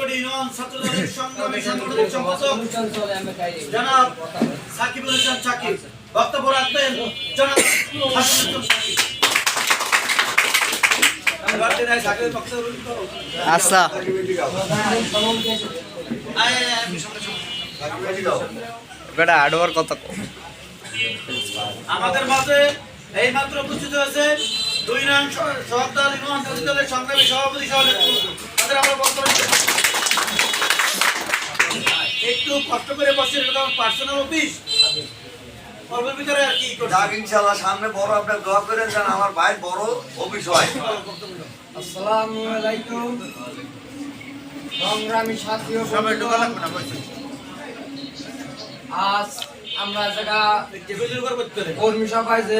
ধূপকাঠি ইউনিয়ন ছাত্রদলের সংগ্রামী সংগঠনের সম্পাদক জনাব সাকিবুল ইসলাম সাকিব বক্তব্য রাখবেন জনাব। আচ্ছা। বেটা আমাদের মাঝে এই মাত্র উপস্থিত হয়েছে দুই নং সহকাল ইউনিয়ন সংগ্রামী সভাপতি সহ। তাদের আমরা বক্তব্য কষ্ট করে বসে এটা পার্সোনাল অফিস অল্পের ভিতরে আর কি করছি? যাক ইনশাল্লাহ সামনে বড় আপনার দোয়া করেন যেন আমার ভাই বড় অফিস হয়। আসসালামু আলাইকুম। সংগ্রামী সাথী ও সবাই ঢোকা লাগবে না আজ আমরা করতে কর্মী সভায় যে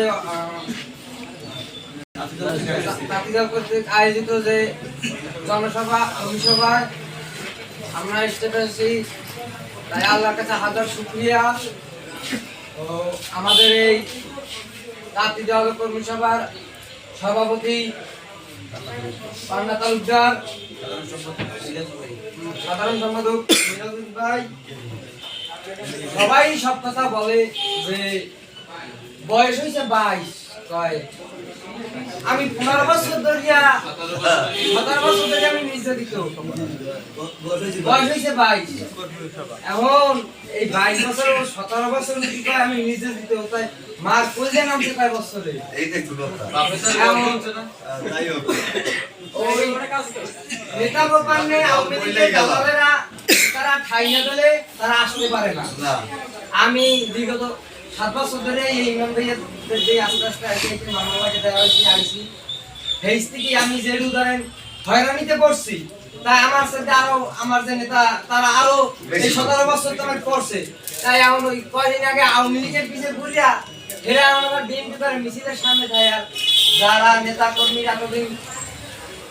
আয়োজিত যে জনসভা কর্মী সভায় আমরা স্টেটে আছি তাই আল্লাহর কাছে হাজার শুক্রিয়া। ও আমাদের এই তাঁতিদল কর্মী সভার সভাপতি পান্না তালুকদার সাধারণ সম্পাদক ভাই, সবাই সব কথা বলে যে বয়স হয়েছে বাইশ, কয়? আমি পনেরো বছর ধরিয়া সতেরো বছর ধরে আমি নির্যাতিত। বয়স হয়েছে বাইশ। এখন এই বাইশ বছর সতেরো বছর আমি নির্যাতিত? তাই মার কইলে নামছে কয় বছরে? ওই নেতা গোপালে আওয়ামী লীগের দলেরা তারা ঠাই না দিলে তারা আসতে পারে না। না। আমি বিগত সাত বছর ধরে এই ইমাম ভাইয়ের যে আস্তে আস্তে আর কি একটু মামলাকে দেওয়া হয়েছে আইসি। হেস থেকে আমি যে ধরেন হয়রানিতে পড়ছি তাই আমার সাথে আরও আমার যে নেতা তারা আরও এই সতেরো বছর তোমার করছে তাই এখন ওই কয়দিন আগে আওয়ামী লীগের পিছিয়ে ঘুরিয়া এরা আমার বিএনপি করে মিছিলের সামনে যায় যারা নেতা কর্মী এতদিন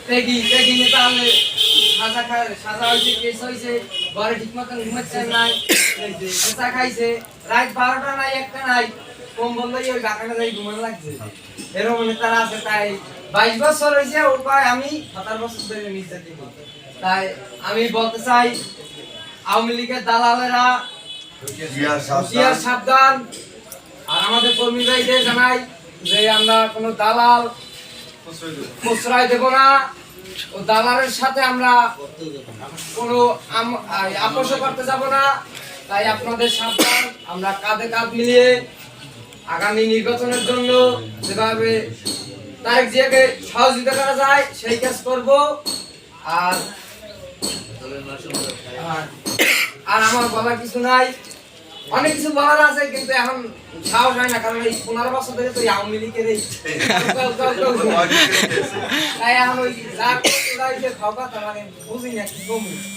পেগি পেগি নেতা সাজা সাজা হয়েছে কেস হয়েছে ঘরে ঠিক মতন ঘুমাচ্ছেন নাই এই খাইছে রাত বারোটা নাই একটা নাই কম্বল লইয়ে ওই গাকাটা যাই ঘুমানো লাগছে। এরকম নেতারা আছে তাই বাইশ বছর হয়েছে ও কয় আমি সাতার বছর ধরে নির্যাতিত। তাই আমি বলতে চাই আওয়ামী লীগের দালালেরা সাবধান। আর আমাদের কর্মী ভাইদের জানাই যে আমরা কোনো দালাল প্রশ্রয় দেব না। ও দালালের সাথে আমরা কোনো আপোষ করতে যাব না। তাই আপনাদের সাবধান, আমরা কাঁধে কাঁধ মিলিয়ে আগামী নির্বাচনের জন্য যেভাবে তারেক জিয়াকে সহযোগিতা করা যায়, সেই কাজ করব। আর- আর আমার বলার কিছু নাই। অনেক কিছু বলার আছে, কিন্তু এখন সাহস হয় না, কারণ এই পনেরো বছর ধরে তো আওয়ামী লীগের এই তাই এখন ওই যা তার মানে বুঝি না কি